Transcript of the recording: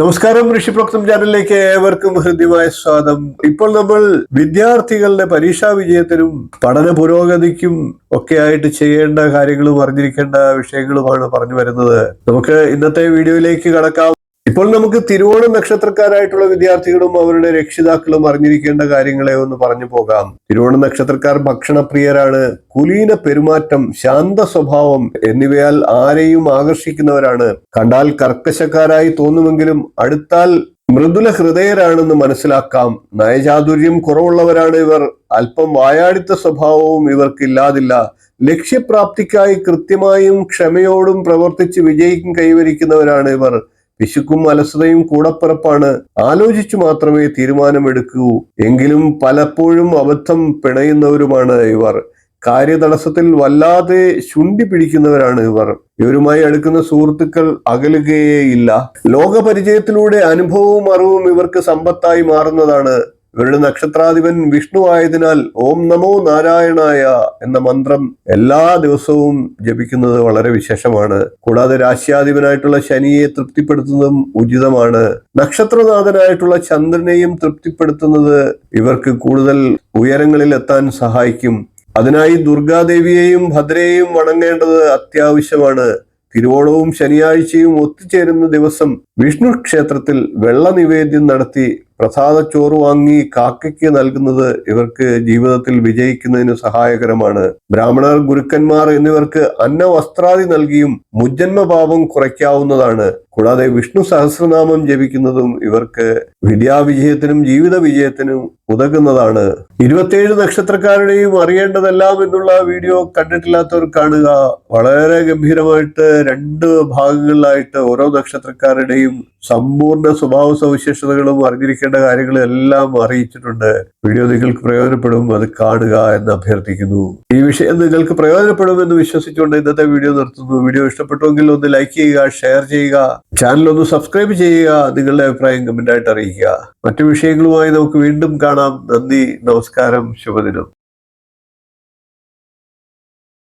നമസ്കാരം ഋഷിപ്രോക്തം ചാനലിലേക്ക് ഏവർക്കും ഹൃദ്യമായ സ്വാഗതം. ഇപ്പോൾ നമ്മൾ വിദ്യാർത്ഥികളുടെ പരീക്ഷാ വിജയത്തിനും പഠന പുരോഗതിക്കും ഒക്കെ ആയിട്ട് ചെയ്യേണ്ട കാര്യങ്ങളും അറിഞ്ഞിരിക്കേണ്ട വിഷയങ്ങളുമാണ് പറഞ്ഞു വരുന്നത്. നമുക്ക് ഇന്നത്തെ വീഡിയോയിലേക്ക് കടക്കാം. ഇപ്പോൾ നമുക്ക് തിരുവോണം നക്ഷത്രക്കാരായിട്ടുള്ള വിദ്യാർത്ഥികളും അവരുടെ രക്ഷിതാക്കളും അറിഞ്ഞിരിക്കേണ്ട കാര്യങ്ങളെ ഒന്ന് പറഞ്ഞു പോകാം. തിരുവോണം നക്ഷത്രക്കാർ ഭക്ഷണപ്രിയരാണ്. കുലീന പെരുമാറ്റം ശാന്ത സ്വഭാവം എന്നിവയാൽ ആരെയും ആകർഷിക്കുന്നവരാണ്. കണ്ടാൽ കർക്കശക്കാരായി തോന്നുമെങ്കിലും അടുത്താൽ മൃദുല ഹൃദയരാണെന്ന് മനസ്സിലാക്കാം. നയചാതുര്യം കുറവുള്ളവരാണ് ഇവർ. അല്പം വായാടിത്ത സ്വഭാവവും ഇവർക്കില്ലാതില്ല. ലക്ഷ്യപ്രാപ്തിക്കായി കൃത്യമായും ക്ഷമയോടും പ്രവർത്തിച്ച് വിജയിക്കും കൈവരിക്കുന്നവരാണ് ഇവർ. പിശുക്കും അലസതയും കൂടപ്പിറപ്പാണ്. ആലോചിച്ചു മാത്രമേ തീരുമാനമെടുക്കൂ. എങ്കിലും പലപ്പോഴും അബദ്ധം പിണയുന്നവരുമാണ് ഇവർ. കാര്യതടസ്സത്തിൽ വല്ലാതെ ശുണ്ടി പിടിക്കുന്നവരാണ് ഇവർ. ഇവരുമായി അടുക്കുന്ന സുഹൃത്തുക്കൾ അകലുകയേയില്ല. ലോകപരിചയത്തിലൂടെ അനുഭവവും അറിവും ഇവർക്ക് സമ്പത്തായി മാറുന്നതാണ്. ഇവരുടെ നക്ഷത്രാധിപൻ വിഷ്ണു ആയതിനാൽ ഓം നമോ നാരായണായ എന്ന മന്ത്രം എല്ലാ ദിവസവും ജപിക്കുന്നത് വളരെ വിശേഷമാണ്. കൂടാതെ രാശ്യാധിപനായിട്ടുള്ള ശനിയെ തൃപ്തിപ്പെടുത്തുന്നതും ഉചിതമാണ്. നക്ഷത്രനാഥനായിട്ടുള്ള ചന്ദ്രനെയും തൃപ്തിപ്പെടുത്തുന്നത് ഇവർക്ക് കൂടുതൽ ഉയരങ്ങളിൽ എത്താൻ സഹായിക്കും. അതിനായി ദുർഗാദേവിയെയും ഭദ്രയെയും വണങ്ങേണ്ടത് അത്യാവശ്യമാണ്. തിരുവോണവും ശനിയാഴ്ചയും ഒത്തുചേരുന്ന ദിവസം വിഷ്ണു ക്ഷേത്രത്തിൽ വെള്ള നിവേദ്യം നടത്തി പ്രസാദച്ചോറ് വാങ്ങി കാക്കയ്ക്ക് നൽകുന്നത് ഇവർക്ക് ജീവിതത്തിൽ വിജയിക്കുന്നതിന് സഹായകരമാണ്. ബ്രാഹ്മണർ ഗുരുക്കന്മാർ എന്നിവർക്ക് അന്നവസ്ത്രാദി നൽകിയും മുജ്ജന്മപാപം കുറയ്ക്കാവുന്നതാണ്. കൂടാതെ വിഷ്ണു സഹസ്രനാമം ജപിക്കുന്നതും ഇവർക്ക് വിദ്യാവിജയത്തിനും ജീവിത വിജയത്തിനും ഉതകുന്നതാണ്. ഇരുപത്തിയേഴ് നക്ഷത്രക്കാരുടെയും അറിയേണ്ടതെല്ലാം എന്നുള്ള വീഡിയോ കണ്ടിട്ടില്ലാത്തവർ കാണുക. വളരെ ഗംഭീരമായിട്ട് രണ്ട് ഭാഗങ്ങളിലായിട്ട് ഓരോ നക്ഷത്രക്കാരുടെയും സമ്പൂർണ സ്വഭാവ സവിശേഷതകളും അറിഞ്ഞിരിക്കേണ്ട കാര്യങ്ങളും എല്ലാം അറിയിച്ചിട്ടുണ്ട്. വീഡിയോ നിങ്ങൾക്ക് പ്രയോജനപ്പെടും അത് കാണുക എന്ന് അഭ്യർത്ഥിക്കുന്നു. ഈ വിഷയം നിങ്ങൾക്ക് പ്രയോജനപ്പെടുമെന്ന് വിശ്വസിച്ചുകൊണ്ട് ഇന്നത്തെ വീഡിയോ നിർത്തുന്നു. വീഡിയോ ഇഷ്ടപ്പെട്ടുവെങ്കിൽ ഒന്ന് ലൈക്ക് ചെയ്യുക ഷെയർ ചെയ്യുക ചാനൽ ഒന്ന് സബ്സ്ക്രൈബ് ചെയ്യുക നിങ്ങളുടെ അഭിപ്രായം കമന്റായിട്ട് അറിയിക്കുക. മറ്റു വിഷയങ്ങളുമായി നമുക്ക് വീണ്ടും കാണാം. നന്ദി നമസ്കാരം ശുഭദിനം.